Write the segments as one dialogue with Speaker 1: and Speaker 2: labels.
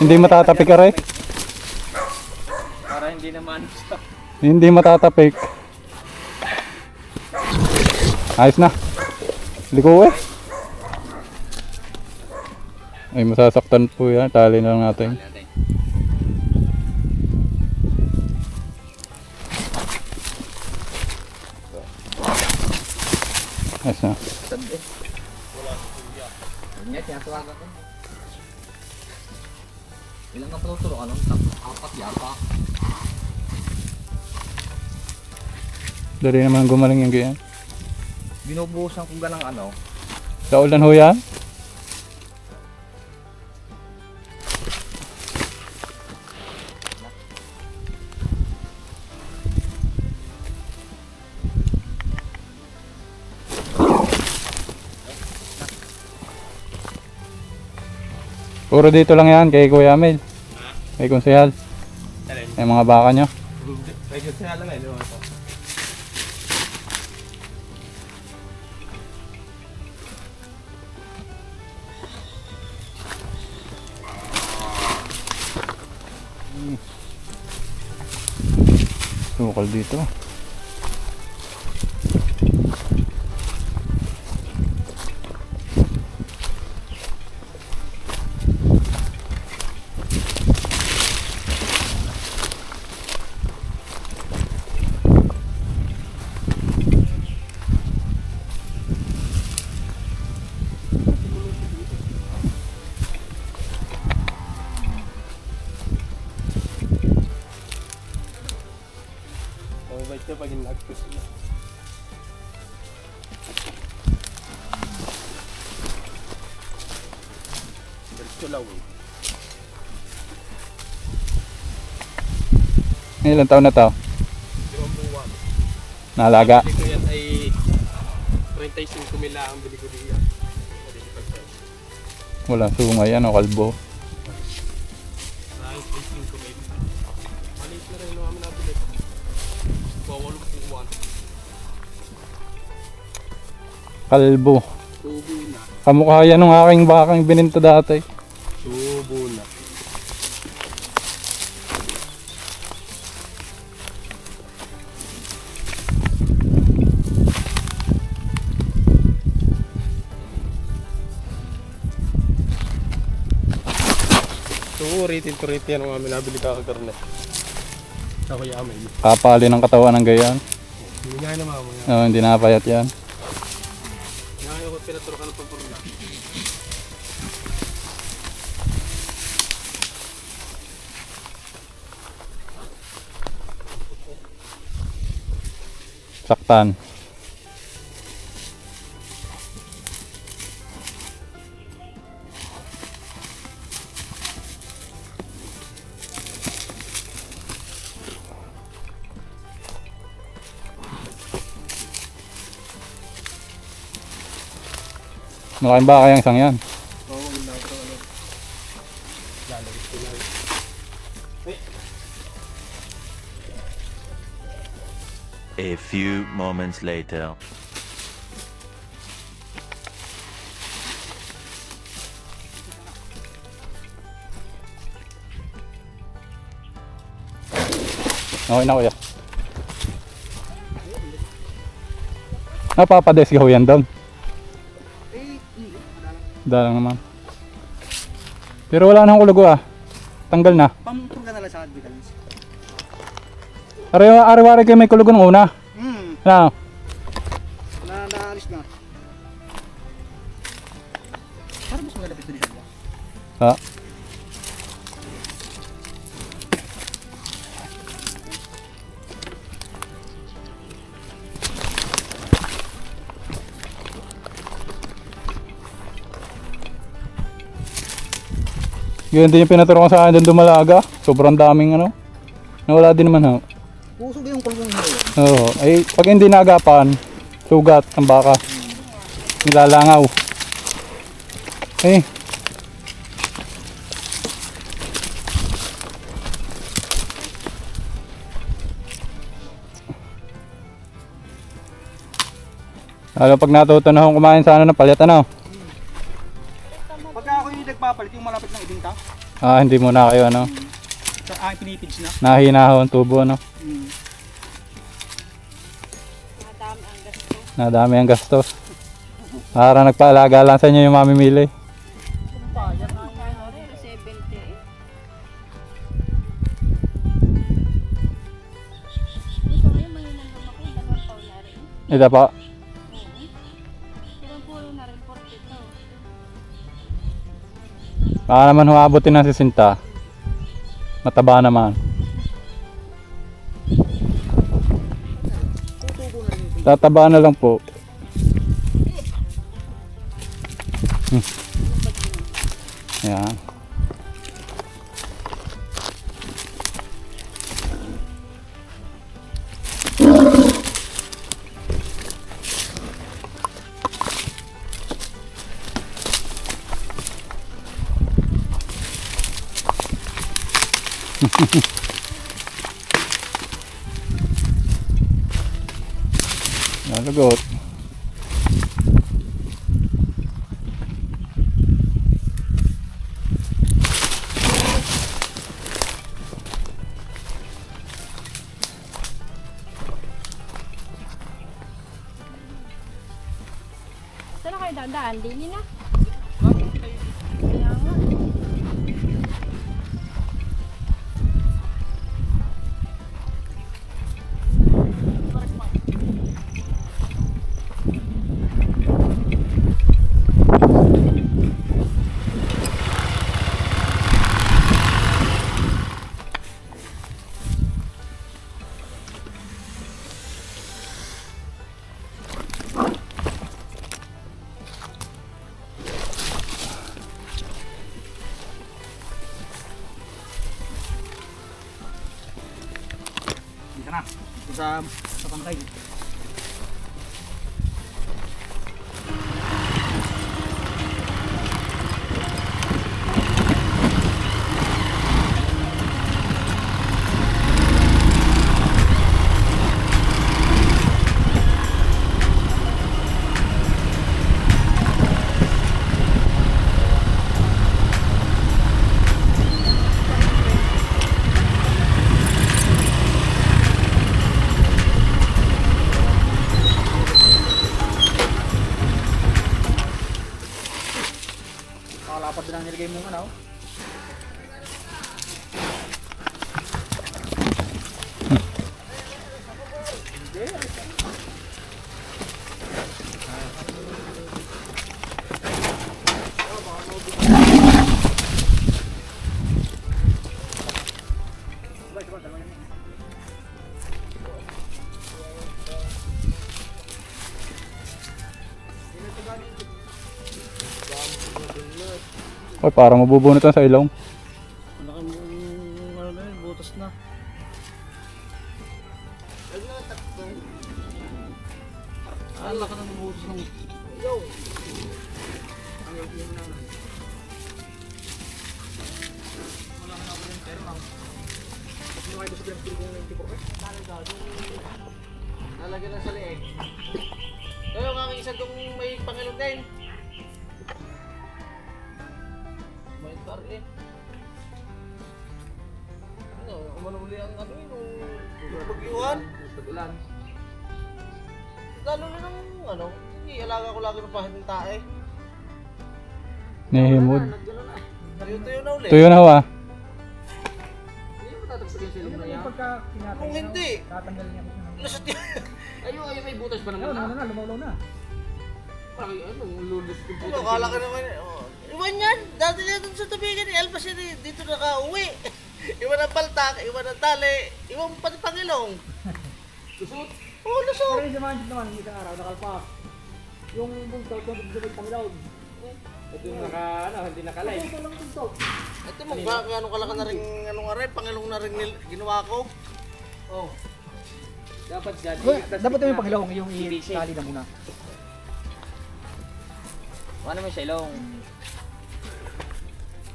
Speaker 1: Hindi matatapik ka rin.
Speaker 2: Para hindi naman siya.
Speaker 1: Hindi matatapik. Ayos na. Liko eh. Ay masasaktan po yan. Tali na lang natin. Ayos na.
Speaker 2: Sabi. Ingat, tinatawagan ko. Ilang ka pala turo? Anong tap- apat yata?
Speaker 1: Dali naman gumaling yung ganyan.
Speaker 2: Binubuhusan ko ganang ano.
Speaker 1: Sa ulan ho yan? Puro dito lang yan kay Kuya Amel. Kay Konsehal. Yung mga baka nyo.
Speaker 2: Medyo siya lang eh. Diba?
Speaker 1: Sukal dito.
Speaker 2: Mabait siya pag inagtos niya. Diretso lang eh.
Speaker 1: Ilan taon na to?
Speaker 2: Limang buwan.
Speaker 1: Nalaga.
Speaker 2: Bili ko yan ay 35 mil lang ang bili ko diyan.
Speaker 1: Wala sungay. Ano, kalbo. Kalbo.
Speaker 2: Tubo na.
Speaker 1: Kamukha yan ng aking bakang bininta dati.
Speaker 2: Tubo na. So, ritin to ritin yan ang aming nabili kakagarnet. Sa kuya amin.
Speaker 1: Kapali ng katawan ng gayan.
Speaker 2: Hindi nga naman.
Speaker 1: Oh, hindi napayat yan.
Speaker 2: Nga yung pinaturo ka ng pampurla.
Speaker 1: Saktan. Malaking baka yung isang yan.
Speaker 2: Oo, wala ko ano. Lalagay ko lang.
Speaker 3: A few moments later.
Speaker 1: Okay na kuya. Napapadesk ko yan doon. Dalang naman. Pero wala nang kulugo ah. Tanggal na.
Speaker 4: Pampung ka na lang sa advocate.
Speaker 1: Araw araw kayo may kulugo ng una.
Speaker 4: Hmm,
Speaker 1: Na,
Speaker 4: na naalis na. Parang mas maganda ito dito.
Speaker 1: ha? Ganyan din yung pinaturo ko sa akin doon dumalaga. Sobrang daming ano. Nawala din naman ha.
Speaker 4: Puso yung kulmong mo.
Speaker 1: Oo. Ay, pag hindi naagapan, sugat ang baka. Nilalangaw. Eh. Lalo pag natuto na akong kumain sana ng palyat ano. Ah, hindi mo na kayo ano.
Speaker 5: Sa aking pinipage na.
Speaker 1: Nahina ho ang tubo ano.
Speaker 5: Hmm.
Speaker 6: Madami ang gasto.
Speaker 1: Nadami ang gastos. Para nagpaalaga lang sa inyo yung mamimili.
Speaker 6: Bayad ang rin, 70. Ito
Speaker 1: po.
Speaker 6: Dalawang puro na rin, 42.
Speaker 1: Baka naman humabutin ng sisinta. Mataba naman. Tataba na lang po. Hmm. Yan. Nalagot.
Speaker 5: Sa,
Speaker 1: Ay, parang mabubunot sa ilong.
Speaker 7: Lalagyan na sa leeg. Kaya yung aking isa kong may pangilong din. May tar eh. Ano, umano uli ang ano yun, pagyuhan. Tagulan. Lalo na ng ano, hindi, alaga ko lagi ng pahit ng tae.
Speaker 1: Nihimod.
Speaker 7: Tuyo-tuyo na uli.
Speaker 1: Tuyo na ho ah.
Speaker 7: Na Kung hindi,
Speaker 5: tatanggal niya
Speaker 7: lusot yan. Ayun, ayun, may butas pa
Speaker 5: Ano, ano na, lumawlaw na.
Speaker 7: Ay, ano, lulus ko po. Ano, kala ka naman, oh, iwan yan. Dati niya dun sa tubigan ni yun, eh, dito nakauwi. iwan ang paltak, iwan ang tali, iwan pati pangilong. Lusot? Oo, oh, lusot.
Speaker 5: Pero yung sa naman, yung isang araw, nakalpas. Yung buntot, yung buntot yung pangilaw.
Speaker 7: Ito yung naka, ano, hindi nakalay.
Speaker 5: Ito lang buntot.
Speaker 7: Ito mo, ba, ano kalaka na rin, ano nga rin, pangilong na rin nil- ginawa ko. Oh. Dapat dyan.
Speaker 5: Dapat yung pangilaw, yung i-tali na muna.
Speaker 7: Ano mo siya ilong?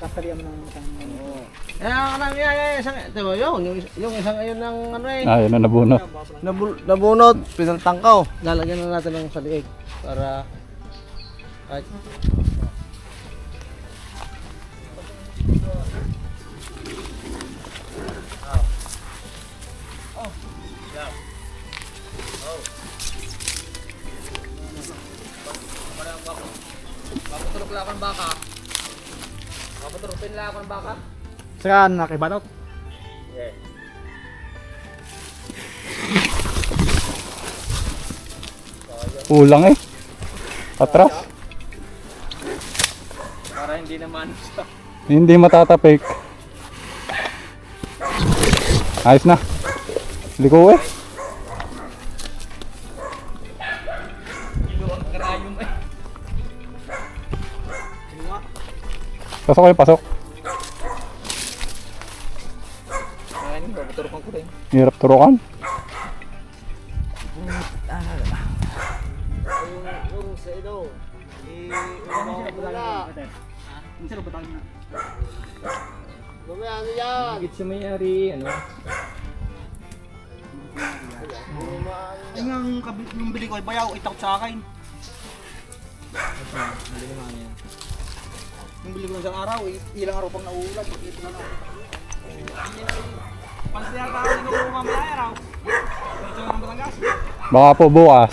Speaker 5: Tatalian mo ng isang...
Speaker 7: Kaya ang nang yan, yan, isang, ito mo, yun, yung, yung isang ayun ng ano eh.
Speaker 1: Ah, yun na nabunot.
Speaker 7: Nabul, nabunot, pinaltangkaw. Lalagyan na natin ng sa liig para kahit
Speaker 8: bakla akong baka.
Speaker 5: Kapatrupin lang akong baka. Saka nakibatot.
Speaker 8: Yeah.
Speaker 1: Ulang eh. Atras.
Speaker 8: Para hindi naman siya.
Speaker 1: Hindi matatapik. Ayos na. Liko eh. Pasok kayo, pasok.
Speaker 8: Ayun, babaturukan ko rin.
Speaker 1: Hirap turukan.
Speaker 5: Yung, yung sa.
Speaker 8: Ang sarap ba tayo na?
Speaker 5: Mamaya ano yan?
Speaker 8: Higit sa may-ari, ano?
Speaker 5: Ay nga, yung, kabi- yung bili ko ay bayaw, itakot sa akin.
Speaker 8: Hindi naman yan.
Speaker 5: Yung bili ko ng isang araw, i- ilang araw pang nauulan. Ito na lang. Pansin yata ako ako mamaya araw. Ito na ng Batangas.
Speaker 1: Baka po bukas.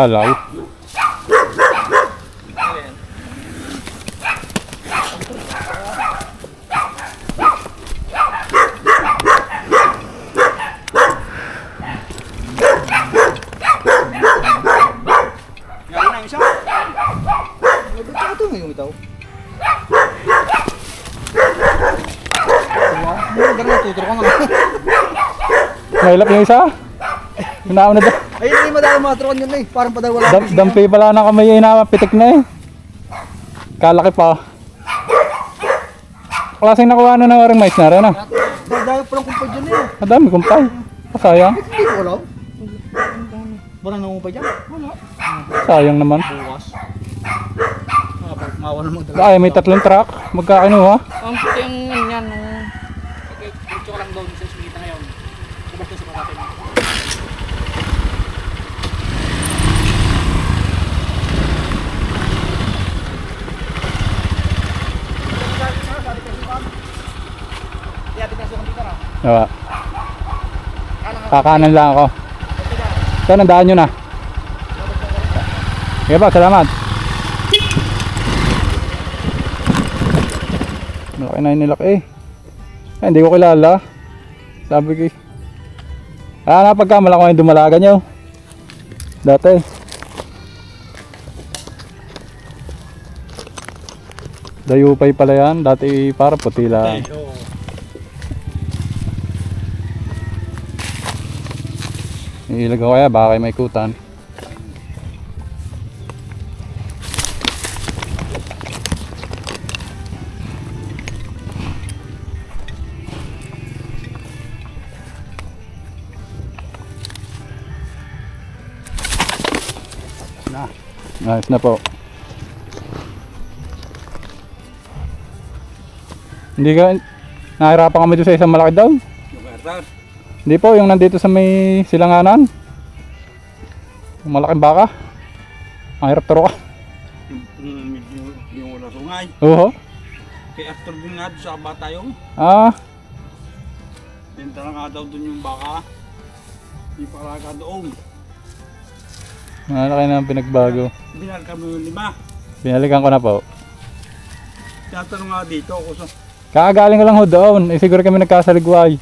Speaker 1: Talaw.
Speaker 5: Ngayon na yung isa. Ano ito ito? Madami mga turuan yun eh. Parang pa daw wala.
Speaker 1: Dam dampi pala na kamay ay pitik na eh. Kalaki pa. Klaseng nakuha na ng waring mais na rin ah.
Speaker 5: Dahil pa lang kumpay dyan eh.
Speaker 1: Madami kumpay. Sayang.
Speaker 5: Hindi ko alam. Wala nang pa dyan. Wala.
Speaker 1: Sayang naman.
Speaker 5: Bukas. Mawa na magdala.
Speaker 1: Ay, may tatlong truck. Magkakinuha.
Speaker 8: Ang puti yung yan. Dito ko lang doon sa sumita ngayon. Sabag ko sa kapatid.
Speaker 5: Kaya pinasukan dito na.
Speaker 1: Diba? Kakanan lang ako. Ito, nandaan nyo na. Sige ba, salamat. Malaki na yung nilaki eh. Ay, hindi ko kilala. Sabi ko eh. Ah, napagkamala ko yung dumalaga nyo. Dati. Dayupay pala yan. Dati para puti lang. Iilag ko kaya baka kayo may kutan. Na. Ayos na po. Hindi ka nahirapan kami doon sa isang malaki daw. Hindi po, yung nandito sa may silanganan. Yung malaking baka. Ang hirap turo ka.
Speaker 9: Yung medyo yung wala sungay.
Speaker 1: Oo.
Speaker 9: Kay after din nga sa bata yung
Speaker 1: Ah,
Speaker 9: tinta na nga daw doon yung baka. Di para ka doon.
Speaker 1: malaki na ang pinagbago.
Speaker 9: Binal kami yung lima.
Speaker 1: Binalikan ko na po.
Speaker 9: Tinatanong nga dito kung sa
Speaker 1: Kakagaling ko lang ho doon. Eh, siguro kami nagkasaligway.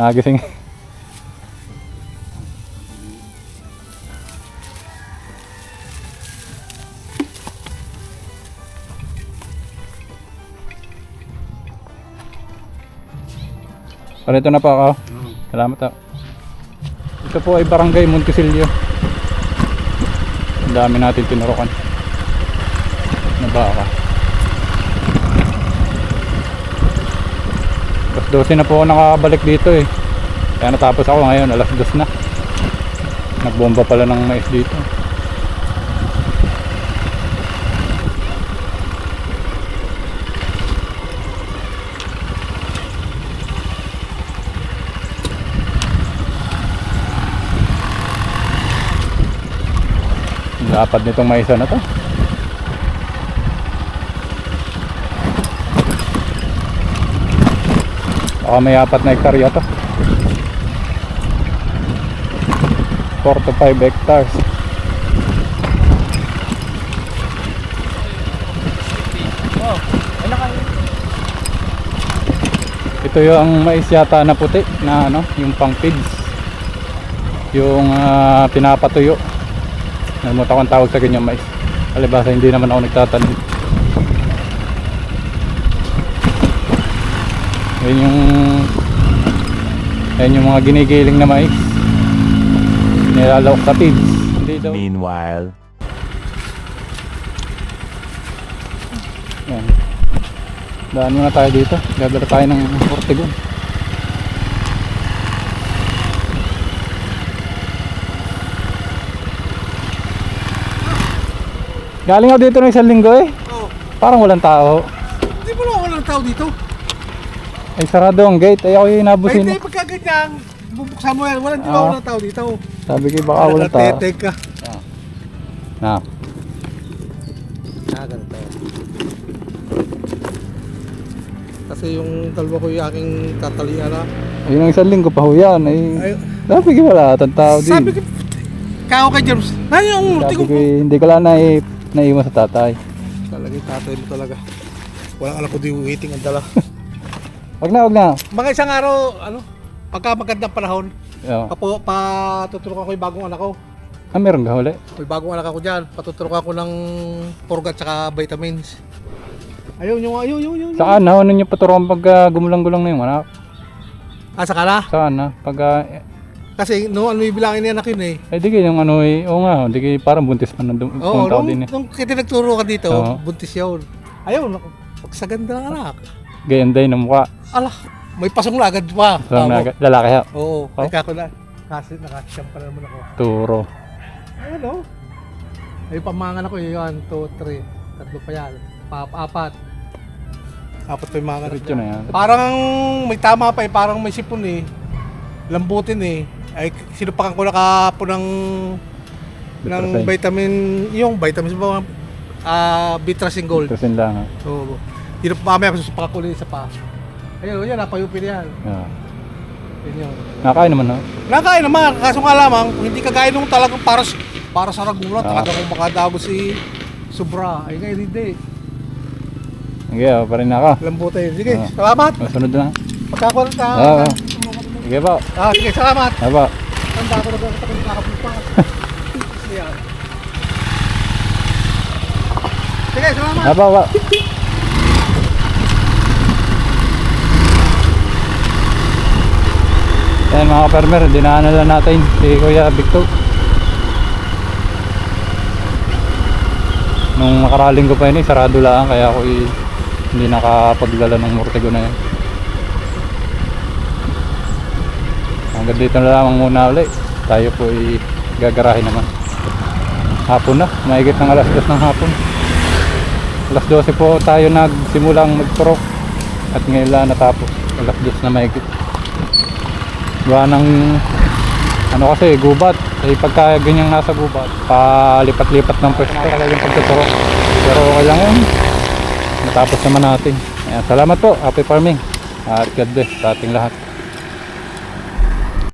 Speaker 1: Nagising. Parito na po ako. Salamat ako. Ito po ay Barangay Montesilio. Ang dami natin tinurukan na 12 na po ako nakabalik dito eh. Kaya natapos ako ngayon alas 2 na. Nagbomba pala ng mais dito. Lapad nitong maisa ano na to? Baka may apat na hektarya to. 4 to 5 hectares. Ito yung mais yata na puti na ano, yung pang feeds. Yung ah, pinapatuyo. Nalimutan ko ang tawag sa ganyang mais. Alibasa hindi naman ako nagtatanim. Yan yung yan yung mga ginigiling na mais. Nilalawak. Hindi daw.
Speaker 3: Meanwhile.
Speaker 1: Yan. Daan muna tayo dito. Gagala tayo ng Ortegon. Galing ako dito ng isang linggo eh.
Speaker 10: Oo.
Speaker 1: Parang walang tao.
Speaker 10: Hindi mo lang walang tao dito.
Speaker 1: Ay sarado ang gate. Ay ako yung
Speaker 10: Ay,
Speaker 1: nabusin.
Speaker 10: hindi, pagka ganyan, bubuksan mo yan, walang, di ba
Speaker 1: Oo.
Speaker 10: walang tao dito.
Speaker 1: Sabi ko baka walang tao.
Speaker 10: Nakatetek ka.
Speaker 1: Na.
Speaker 10: Ah, ganito. Kasi yung dalawa ko yung aking tatalian na.
Speaker 1: Ayun ang isang linggo pa ho yan. Ay,
Speaker 10: Ay,
Speaker 1: sabi ko wala atang tao din.
Speaker 10: sabi ko, kao kay James, na yung
Speaker 1: Sabi
Speaker 10: multi
Speaker 1: ko hindi ko lang na naiwan sa tatay.
Speaker 10: Talaga yung tatay mo talaga. Walang alam ko di waiting ang dala.
Speaker 1: Wag na, wag na.
Speaker 10: Mga isang araw, ano, pagka magandang panahon,
Speaker 1: Oo.
Speaker 10: papo, patuturukan ko yung bagong anak ko.
Speaker 1: Ah, meron ka huli?
Speaker 10: May bagong anak ako dyan, patuturukan ko ng purgat tsaka vitamins. Ayun yung, ayun, yun, yun.
Speaker 1: Saan na? Ano nyo paturuan pag ah, gumulang-gulang na yung anak?
Speaker 10: Ah, saka na.
Speaker 1: Saan na? Pag, ah,
Speaker 10: Kasi no, ano ibilangin ni anak yun eh.
Speaker 1: eh, di kayo yung ano eh, oo nga, di kayo parang buntis pa na dum-
Speaker 10: Oo,
Speaker 1: pumunta ako
Speaker 10: nung,
Speaker 1: din eh.
Speaker 10: nung kita nagturo ka dito,
Speaker 1: Oo.
Speaker 10: buntis yun. Ayun, naku, pag sa ganda ng anak.
Speaker 1: Gayanday ng mukha.
Speaker 10: Ala, may pasong lagad pa. Tama.
Speaker 1: na, lalaki ha.
Speaker 10: Oo,
Speaker 1: Oh.
Speaker 10: ay kako na. Kasi nakasiyam pa naman ako.
Speaker 1: Turo.
Speaker 10: Ayun o. Ay pamangan ako yun, 2, 3. Tatlo pa yan. Pa, apat. Apat pa yung mga
Speaker 1: Diretso na yan.
Speaker 10: Parang may tama pa eh, parang may sipon eh. Lambutin eh. Ay sinupakan ko na kapo ng ng vitamin, yung vitamins ba? Ah, Bitrasin Gold.
Speaker 1: Tasin lang ha.
Speaker 10: Oo. Ako susupakan ko ulit isa pa. Ayun, yan, napayupi na yan.
Speaker 1: Yeah.
Speaker 10: Yun yun.
Speaker 1: Nakain naman ha.
Speaker 10: Nakain naman, kaso nga lamang, hindi kagaya nung talagang para, para sa ragulan,
Speaker 1: Ah.
Speaker 10: talagang makadago si Sobra. Ay ngayon hindi.
Speaker 1: Sige, oh, pa rin ako.
Speaker 10: Lambutin. Sige,
Speaker 1: Ah.
Speaker 10: salamat.
Speaker 1: Masunod na.
Speaker 10: Pagkakulit ka.
Speaker 1: Oo. Sige po.
Speaker 10: Ah, sige, salamat.
Speaker 1: Aba.
Speaker 10: Tanda ko na ba ako nakakapunta. Yan. Sige, salamat.
Speaker 1: Aba, aba. Yan mga ka-farmer, dinaanan lang natin si Kuya Victor. Nung nakaraling ko pa yun eh, sarado lang kaya ako eh, hindi nakapaglala ng Mortego na yan. Hanggang dito na lamang muna ulit. Tayo po ay gagarahin naman. Hapon na, mahigit ng alas 2 ng hapon. Alas 12 po tayo nagsimulang magturok at ngayon lang natapos. Alas 2 na mahigit. Gawa ng ano kasi gubat. Eh pagka ganyan nasa gubat, palipat-lipat ng pwesto talagang pagtuturok. Pero okay lang yun. Natapos naman natin. Ayan, salamat po. Happy farming. At God bless sa ating lahat.